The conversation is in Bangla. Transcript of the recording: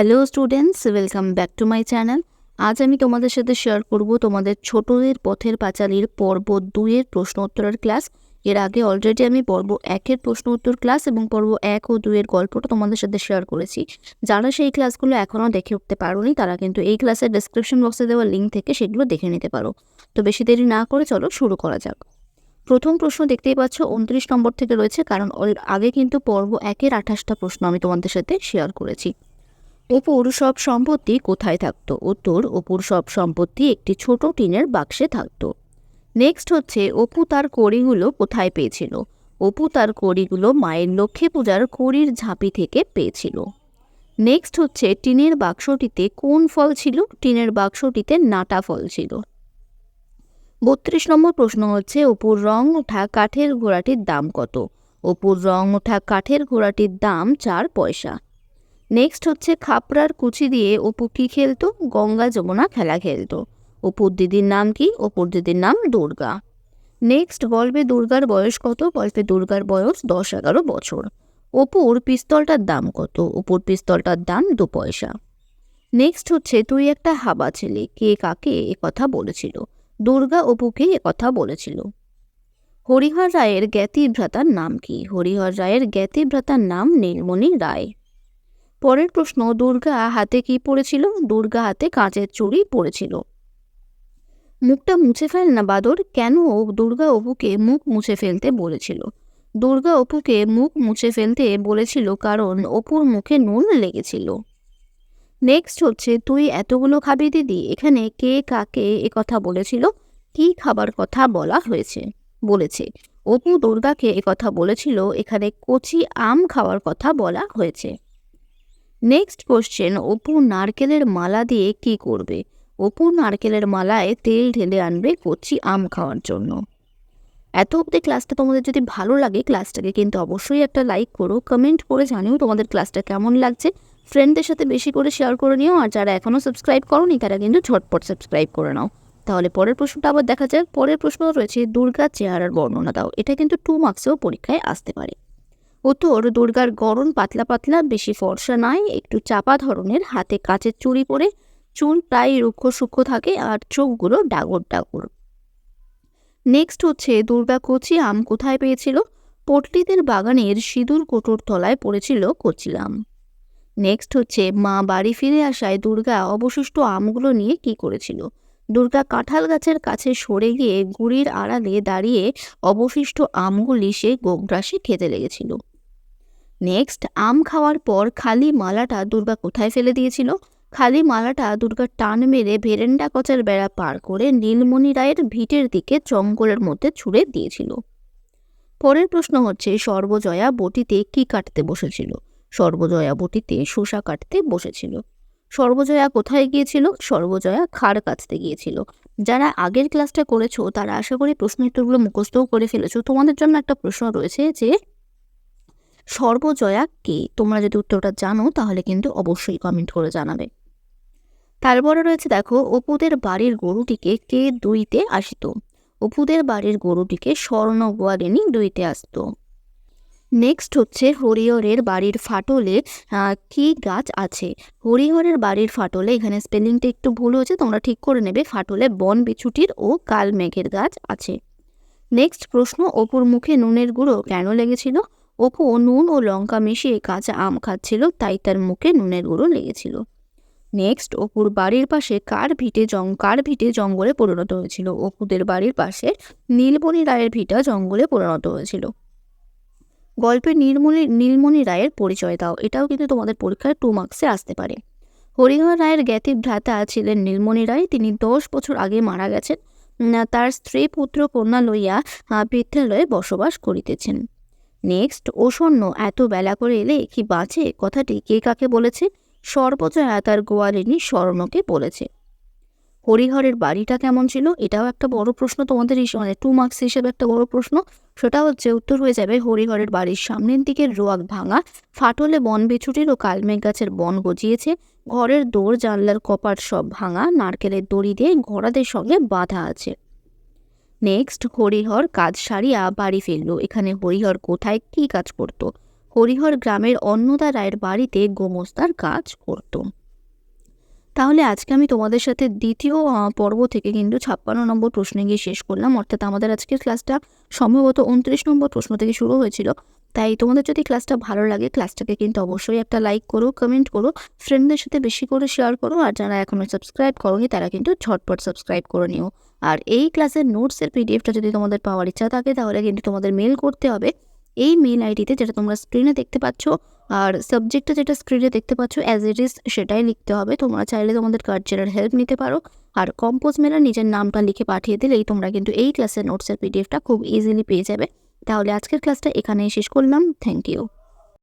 Hello students welcome back to my channel আজ আমি তোমাদের সাথে শেয়ার করব তোমাদের ছোটদের পথের পাঁচালীর পর্ব দুইয়ের প্রশ্ন উত্তরের ক্লাস এর আগে অলরেডি আমি পর্ব একের প্রশ্ন উত্তর ক্লাস এবং পর্ব এক ও দুইয়ের গল্পটা তোমাদের সাথে শেয়ার করেছি। যারা সেই ক্লাসগুলো এখনও দেখে উঠতে পারোনি, তারা কিন্তু এই ক্লাসের ডিসক্রিপশন বক্সে দেওয়া লিঙ্ক থেকে সেগুলো দেখে নিতে পারো। তো বেশি দেরি না করে চলো শুরু করা যাক। প্রথম প্রশ্ন দেখতেই পাচ্ছ, উনত্রিশ নম্বর থেকে রয়েছে, কারণ আগে কিন্তু পর্ব একের আঠাশটা প্রশ্ন আমি তোমাদের সাথে শেয়ার করেছি। অপুর সব সম্পত্তি কোথায় থাকতো? উত্তর অপুর সব সম্পত্তি একটি ছোট টিনের বাক্সে থাকতো। নেক্সট হচ্ছে, অপু তার কড়িগুলো কোথায় পেয়েছিল? অপু তার কড়িগুলো মায়ের লক্ষ্মী পূজার কড়ির ঝাঁপি থেকে পেয়েছিল। নেক্সট হচ্ছে, টিনের বাক্সটিতে কোন ফল ছিল? টিনের বাক্সটিতে নাটা ফল ছিল। বত্রিশ নম্বর প্রশ্ন হচ্ছে, অপুর রং ওঠা কাঠের ঘোড়াটির দাম কত? অপুর রং ওঠা কাঠের ঘোড়াটির দাম চার পয়সা। নেক্সট হচ্ছে খাপড়ার কুচি দিয়ে অপু কি খেলতো? গঙ্গা যমুনা খেলা খেলতো। অপুর দিদির নাম কি? অপুর দিদির নাম দুর্গা। নেক্সট গল্পে দুর্গার বয়স কত? গল্পে দুর্গার বয়স দশ এগারো বছর। অপুর পিস্তলটার দাম কত? অপুর পিস্তলটার দাম দু পয়সা। নেক্সট হচ্ছে, তুই একটা হাবা ছেলে। কে কাকে কথা বলেছিল? দুর্গা অপুকে কথা বলেছিল। হরিহর রায়ের জ্ঞাতি ভ্রাতার নাম কি? হরিহর রায়ের জ্ঞাতি ভ্রাতার নাম নীলমণি রায়। পরের প্রশ্ন, দুর্গা হাতে কি পড়েছিল? দুর্গা হাতে কাঁচের চুড়ি পড়েছিল। মুখটা মুছে ফেল না, বাদর। কেন দুর্গা অপুকে মুখ মুছে ফেলতে বলেছিল? দুর্গা অপুকে মুখ মুছে ফেলতে বলেছিল কারণ অপুর মুখে নুন লেগেছিল। নেক্সট হচ্ছে, তুই এতগুলো খাবি দিদি? এখানে কে কাকে এ কথা বলেছিল? কি খাবার কথা বলা হয়েছে? বলেছে। অপু দুর্গাকে কথা বলেছিল, এখানে কচি আম খাওয়ার কথা বলা হয়েছে। নেক্সট কোশ্চেন অপু নারকেলের মালা দিয়ে কি করবে? অপু নারকেলের মালায় তেল ঢেলে আনবে কচি আম খাওয়ার জন্য। এত অবধি ক্লাসটা তোমাদের যদি ভালো লাগে ক্লাসটাকে কিন্তু অবশ্যই একটা লাইক করো কমেন্ট করে জানিও তোমাদের ক্লাসটা কেমন লাগছে। ফ্রেন্ডদের সাথে বেশি করে শেয়ার করে নিও, আর যারা এখনও সাবস্ক্রাইব করোনি, তারা কিন্তু ঝটপট সাবস্ক্রাইব করে নাও। তাহলে পরের প্রশ্নটা আবার দেখা যাক। পরের প্রশ্ন রয়েছে, দুর্গা চেহারার বর্ণনা দাও। এটা কিন্তু টু মার্কসেও পরীক্ষায় আসতে পারে। উত্তর দুর্গার গরম পাতলা পাতলা, বেশি ফর্সা নয় একটু চাপা ধরনের, হাতে কাচের চুড়ি পরে চুল প্রায় রুক্ষ সূক্ষ্ম থাকে আর চোখগুলো ডাগর ডাগর। নেক্সট হচ্ছে দুর্গা কচি আম কোথায় পেয়েছিল? পটলিদের বাগানের সিঁদুর কোটোর তলায় পড়েছিল কচি আম। নেক্সট হচ্ছে মা বাড়ি ফিরে আসায় দুর্গা অবশিষ্ট আমগুলো নিয়ে কি করেছিল? দুর্গা কাঁঠাল গাছের কাছে সরে গিয়ে গুড়ির আড়ালে দাঁড়িয়ে অবশিষ্ট আমগুলি সে গোগ্রাসে খেতে লেগেছিল। নেক্সট আম খাওয়ার পর খালি মালাটা দুর্গা কোথায় ফেলে দিয়েছিল? খালি মালাটা দুর্গা টান মেরে ভেরেন্ডা কচার বেড়া পার করে নীলমণি রায়ের ভিটের দিকে জঙ্গলের মধ্যে ছুঁড়ে দিয়েছিল। পরের প্রশ্ন হচ্ছে, সর্বজয়া বটিতে কি কাটতে বসেছিল? সর্বজয়া বটিতে শোষা কাটতে বসেছিল। সর্বজয়া কোথায় গিয়েছিল? সর্বজয়া খাড় কাটতে গিয়েছিল। যারা আগের ক্লাসটা করেছ, তারা আশা করি প্রশ্ন উত্তরগুলো মুখস্থও করে ফেলেছো। তোমাদের জন্য একটা প্রশ্ন রয়েছে যে সর্বজয়া কে? তোমরা যদি উত্তরটা জানো, তাহলে কিন্তু অবশ্যই কমেন্ট করে জানাবে। তারপরে রয়েছে দেখো, অপুদের বাড়ির গরুটিকে কে দুইতে আসিত? অপুদের বাড়ির গরুটিকে স্বর্ণ গোয়ালিনী দুইতে আসতো। নেক্সট হচ্ছে হরিহরের বাড়ির ফাটলে কি গাছ আছে? হরিহরের বাড়ির ফাটলে, এখানে স্পেলিংটা একটু ভুল হয়েছে, তোমরা ঠিক করে নেবে, ফাটলে বন বিছুটির ও কাল মেঘের গাছ আছে। নেক্সট প্রশ্ন, অপুর মুখে নুনের গুঁড়ো কেন লেগেছিল? অপু নুন ও লঙ্কা মিশিয়ে কাঁচা আম খাচ্ছিল, তাই তার মুখে নুনের গুঁড়ো লেগেছিল। নেক্সট অপুর বাড়ির পাশে কার ভিটে জং, কার ভিটে জঙ্গলে পরিণত হয়েছিল? অপুদের বাড়ির পাশে নীলমণি রায়ের ভিটা জঙ্গলে পরিণত হয়েছিল। গল্পে নীলমণি নীলমণি রায়ের পরিচয় দাও, এটাও কিন্তু তোমাদের পরীক্ষায় টু মার্কসে আসতে পারে। হরিহর রায়ের জ্ঞাতি ভ্রাতা ছিলেন নীলমণি রায়, তিনি দশ বছর আগে মারা গেছেন। তার স্ত্রী পুত্র কন্যা লইয়া বিদ্যালয়ে বসবাস করিতেছেন। নেক্সট ওসন্ন এত বেলা করে এলে কি বাঁচে কথাটি কে কাকে বলেছে? সর্বজয়া তার গোয়ালিনী স্বর্ণকে বলেছে। হরিহরের বাড়িটা কেমন ছিল? এটাও একটা বড় প্রশ্ন তোমাদের মানে টু মার্কস হিসেবে একটা বড় প্রশ্ন। সেটা হচ্ছে উত্তর হয়ে যাবে, হরিহরের বাড়ির সামনের দিকে রোয়াক ভাঙা, ফাটলে বন বিছুটির ও কালমেঘ গাছের বন গজিয়েছে, ঘরের দোর জানলার কপাট সব ভাঙা, নারকেলের দড়ি দিয়ে ঘোড়াদের সঙ্গে বাঁধা আছে। নেক্সট হরিহর কাজ সারিয়া বাড়ি ফিরল। এখানে হরিহর কোথায় কি কাজ করত? হরিহর গ্রামের অন্নদা রায়ের বাড়িতে গোমস্তার কাজ করত। তাহলে আজকে আমি তোমাদের সাথে দ্বিতীয় পর্ব থেকে কিন্তু ছাপ্পান্ন নম্বর প্রশ্নে গিয়ে শেষ করলাম। অর্থাৎ আমাদের আজকের ক্লাসটা সম্ভবত উনত্রিশ নম্বর প্রশ্ন থেকে শুরু হয়েছিল। তাই তোমাদের যদি ক্লাসটা ভালো লাগে ক্লাসটাকে কিন্তু অবশ্যই একটা লাইক করো কমেন্ট করো ফ্রেন্ডদের সাথে বেশি করে শেয়ার করো, আর যারা এখনও সাবস্ক্রাইব করোনি, তারা কিন্তু ঝটপট সাবস্ক্রাইব করে নিও। আর এই ক্লাসের নোটসের পিডিএফটা যদি তোমাদের পাওয়ার ইচ্ছা থাকে, তাহলে কিন্তু তোমাদের মেল করতে হবে। এই মেল আইডিতে যেটা তোমরা স্ক্রিনে দেখতে পাচ্ছ, আর সাবজেক্টটা যেটা স্ক্রিনে দেখতে পাচ্ছ অ্যাজ ইট ইজ সেটাই লিখতে হবে। তোমরা চাইলে তোমাদের গার্জিয়ানের হেল্প নিতে পারো। আর কম্পোজ মেলার নিজের নামটা লিখে পাঠিয়ে দিলেই তোমরা কিন্তু এই ক্লাসের নোটসের পিডিএফটা খুব ইজিলি পেয়ে যাবে। তাহলে আজকের ক্লাসটা এখানেই শেষ করলাম। Thank you